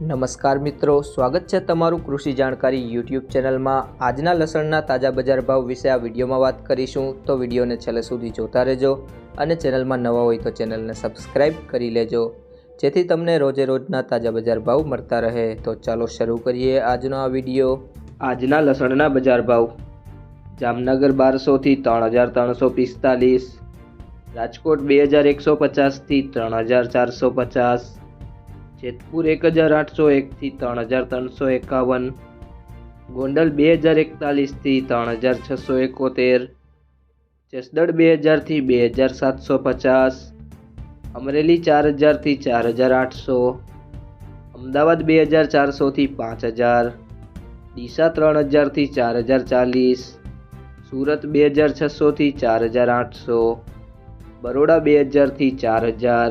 નમસ્કાર મિત્રો, સ્વાગત છે તમારું કૃષિ જાણકારી યુટ્યુબ ચેનલમાં. આજના લસણના તાજા બજાર ભાવ વિશે આ વિડીયોમાં વાત કરીશું, તો વિડીયોને છેલ્લે સુધી જોતા રહેજો અને ચેનલમાં નવા હોય તો ચેનલને સબસ્ક્રાઈબ કરી લેજો, જેથી તમને રોજે રોજના તાજા બજાર ભાવ મળતા રહે. તો ચાલો શરૂ કરીએ આજનો આ વીડિયો. આજના લસણના બજાર ભાવ. જામનગર બારસોથી ત્રણ હજાર ત્રણસો પિસ્તાલીસ, રાજકોટ બે હજાર એકસો પચાસથી ત્રણ હજાર ચારસો પચાસ જેતપુર એક હજાર આઠસો એકથી ત્રણ હજાર ત્રણસો એકાવન. ગોંડલ બે હજાર એકતાલીસથી ત્રણ હજાર છસો એકોતેર. જસદડ બે હજારથી બે હજાર સાતસો પચાસ. અમરેલી ચાર હજારથી ચાર હજાર આઠસો. અમદાવાદ બે હજાર ચારસોથી પાંચ હજાર. ડીસા ત્રણ હજારથી ચાર હજાર ચાલીસ. સુરત બે હજાર છસોથી ચાર હજાર આઠસો. બરોડા બે હજારથી ચાર હજાર.